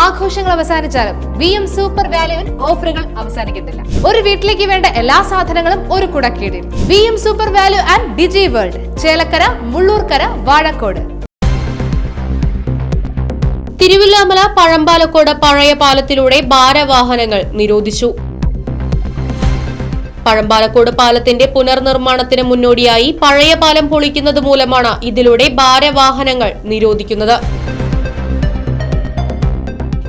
ആഘോഷങ്ങൾ അവസാനിച്ചാലും V M super വാല്യുവിൽ ഓഫറുകൾ അവസാനിക്കുന്നില്ല ഒരു വീട്ടിലേക്ക് വേണ്ട എല്ലാ സാധനങ്ങളും ഒരു കുടക്കീടിൽ. V M super value and digi world Chelakkara Mullurkara Vazhakode. Thiruvilwamala Pazhampalacode പഴയ പാലത്തിലൂടെ ഭാരവാഹനങ്ങൾ നിരോധിച്ചു. പഴമ്പാലക്കോട് പാലത്തിന്റെ പുനർനിർമ്മാണത്തിന് മുന്നോടിയായി പഴയ പാലം പൊളിക്കുന്നത് മൂലമാണ് ഇതിലൂടെ ഭാരവാഹനങ്ങൾ നിരോധിക്കുന്നത്.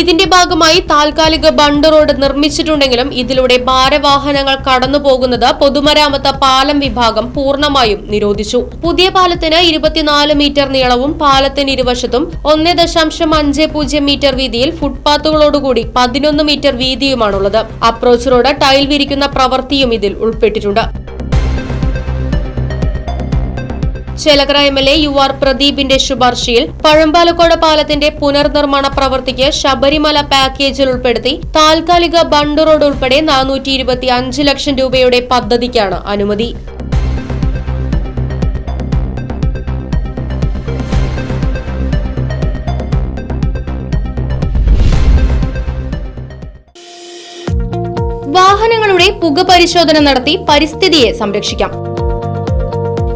ഇതിന്റെ ഭാഗമായി താൽക്കാലിക ബണ്ട് റോഡ് നിർമ്മിച്ചിട്ടുണ്ടെങ്കിലും ഇതിലൂടെ ഭാരവാഹനങ്ങൾ കടന്നുപോകുന്നത് പൊതുമരാമത്ത് പാലം വിഭാഗം പൂർണമായും നിരോധിച്ചു. പുതിയ പാലത്തിന് ഇരുപത്തിനാല് മീറ്റർ നീളവും പാലത്തിന് ഇരുവശത്തും ഒന്ന് ദശാംശം അഞ്ച് പൂജ്യം മീറ്റർ വീതിയിൽ ഫുട്പാത്തുകളോടുകൂടി പതിനൊന്ന് മീറ്റർ വീതിയുമാണുള്ളത്. അപ്രോച്ച് റോഡ് ടൈൽ വിരിക്കുന്ന പ്രവൃത്തിയും ഇതിൽ ഉൾപ്പെട്ടിട്ടുണ്ട്. Chelakkara M L A U R പ്രദീപിന്റെ ശുപാർശയിൽ പഴമ്പാലക്കോട് പാലത്തിന്റെ പുനർനിർമ്മാണ പ്രവൃത്തിക്ക് ശബരിമല പാക്കേജിൽ ഉൾപ്പെടുത്തി താൽക്കാലിക ബണ്ട് റോഡ് ഉൾപ്പെടെ നാനൂറ്റി ഇരുപത്തി അഞ്ച് ലക്ഷം രൂപയുടെ പദ്ധതിക്കാണ് അനുമതി. വാഹനങ്ങളുടെ പുക പരിശോധന നടത്തി പരിസ്ഥിതിയെ സംരക്ഷിക്കാം.